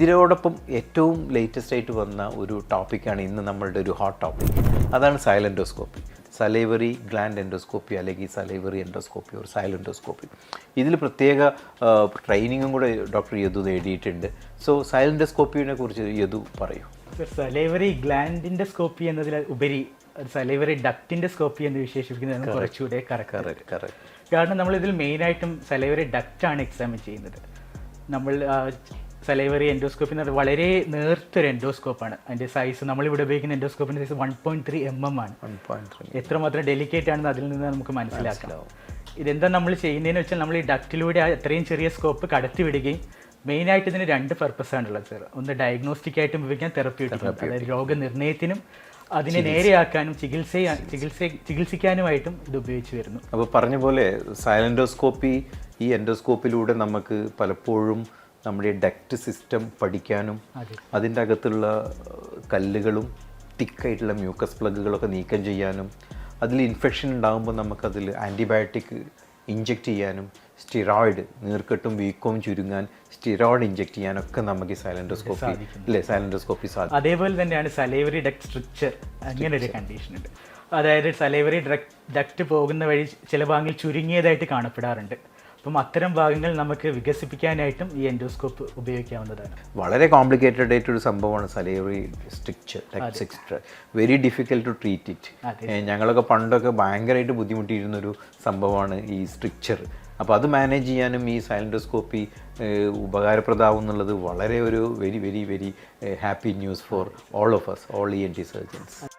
ഇതിനോടൊപ്പം ഏറ്റവും ലേറ്റസ്റ്റ് ആയിട്ട് വന്ന ഒരു ടോപ്പിക്കാണ് ഇന്ന് നമ്മളുടെ ഒരു ഹോട്ട് ടോപ്പിക് അതാണ് സൈലൻഡോസ്കോപ്പി സലൈവറി ഗ്ലാൻഡ് എൻഡോസ്കോപ്പി അല്ലെങ്കിൽ സലൈവറി എൻഡോസ്കോപ്പി ഒരു സൈലൻഡോസ്കോപ്പി ഇതിൽ പ്രത്യേക ട്രെയിനിങ്ങും കൂടെ ഡോക്ടർ യദു നേടിയിട്ടുണ്ട്. സോ സൈലൻഡോസ്കോപ്പിനെ കുറിച്ച് യദു പറയൂ. സലൈവറി ഗ്ലാൻഡിന്റെ സ്കോപ്പി എന്നതിൽ ഉപരി സലൈവറി ഡക്റ്റിന്റെ സ്കോപ്പി എന്ന് വിശേഷിപ്പിക്കുന്നത് കുറച്ചുകൂടെ കറക്റ്റ് കാരണം നമ്മൾ ഇതിൽ മെയിനായിട്ടും സലൈവറി ഡക്റ്റാണ് എക്സാമിൻ ചെയ്യുന്നത്. നമ്മൾ സലൈവറി എൻഡോസ്കോപ്പ് എന്ന് പറഞ്ഞാൽ വളരെ നേർത്തൊരു എൻഡോസ്കോപ്പാണ് അതിന്റെ സൈസ് നമ്മളിവിടെ ഉപയോഗിക്കുന്ന എൻഡോസ്കോപ്പിന്റെ size one point three M M ആണ്. എത്രമാത്രം ഡെലിക്കേറ്റ് ആണെന്ന് അതിൽ നിന്ന് നമുക്ക് മനസ്സിലാക്കാം. ഇതെന്താ നമ്മൾ ചെയ്യുന്നതെന്ന് വെച്ചാൽ നമ്മൾ ഈ ഡക്റ്റിലൂടെ അത്രയും ചെറിയ സ്കോപ്പ് കടത്തി വിടുകയും മെയിനായിട്ട് ഇതിന് രണ്ട് പർപ്പസ് ആണുള്ളത് സാർ ഒന്ന് ഡയഗ്നോസ്റ്റിക് ആയിട്ടും ഉപയോഗിക്കാം തെറപ്യൂട്ടിക് അതായത് രോഗനിർണയത്തിനും അതിനെ നേരെയാക്കാനും ചികിത്സ ചികിത്സ ചികിത്സിക്കാനുമായിട്ടും ഇത് ഉപയോഗിച്ച് വരുന്നു. അപ്പോൾ പറഞ്ഞ പോലെ സൈലൻഡോസ്കോപ്പി ഈ എൻഡോസ്കോപ്പിലൂടെ നമുക്ക് പലപ്പോഴും നമ്മുടെ ഡക്റ്റ് സിസ്റ്റം പഠിക്കാനും അതിന്റെ അകത്തുള്ള കല്ലുകളും തിക്കായിട്ടുള്ള മ്യൂക്കസ് പ്ലഗുകളൊക്കെ നീക്കം ചെയ്യാനും അതിൽ ഇൻഫെക്ഷൻ ഉണ്ടാകുമ്പോൾ നമുക്കതിൽ ആന്റിബയോട്ടിക് ഇഞ്ചെക്ട് ചെയ്യാനും സ്റ്റിറോയിഡ് നീർക്കെട്ടും വീക്കവും ചുരുങ്ങാൻ സ്റ്റിറോയിഡ് ഇഞ്ചെക്ട് ചെയ്യാനൊക്കെ നമുക്ക് ഈ സൈലൻഡോസ്കോപ്പി അല്ലേ സൈലൻഡോസ്കോപ്പി സാധിക്കും. അതേപോലെ തന്നെയാണ് സലൈവറി ഡക്ട് സ്ട്രിക്ചർ അങ്ങനെ ഒരു കണ്ടീഷൻ ഉണ്ട്. അതായത് സലൈവറി ഡക്ട് പോകുന്ന വഴി ചില ഭാഗങ്ങളിൽ ചുരുങ്ങിയതായിട്ട് കാണപ്പെടാറുണ്ട്. അപ്പം അത്തരം ഭാഗങ്ങൾ നമുക്ക് വികസിപ്പിക്കാനായിട്ടും ഈ എൻഡോസ്കോപ്പ് ഉപയോഗിക്കാവുന്നതാണ്. വളരെ കോംപ്ലിക്കേറ്റഡ് ആയിട്ടൊരു സംഭവമാണ് salivary stricture text very difficult to treat it ഞങ്ങളൊക്കെ പണ്ടൊക്കെ ഭയങ്കരമായിട്ട് ബുദ്ധിമുട്ടിയിരുന്നൊരു സംഭവമാണ് ഈ സ്ട്രിക്ചർ അപ്പോൾ അത് മാനേജ് ചെയ്യാനും ഈ സൈലൻഡോസ്കോപ്പി ഉപകാരപ്രദമാവും എന്നുള്ളത് വളരെ ഒരു very very very happy news for all of us all E N T surgeons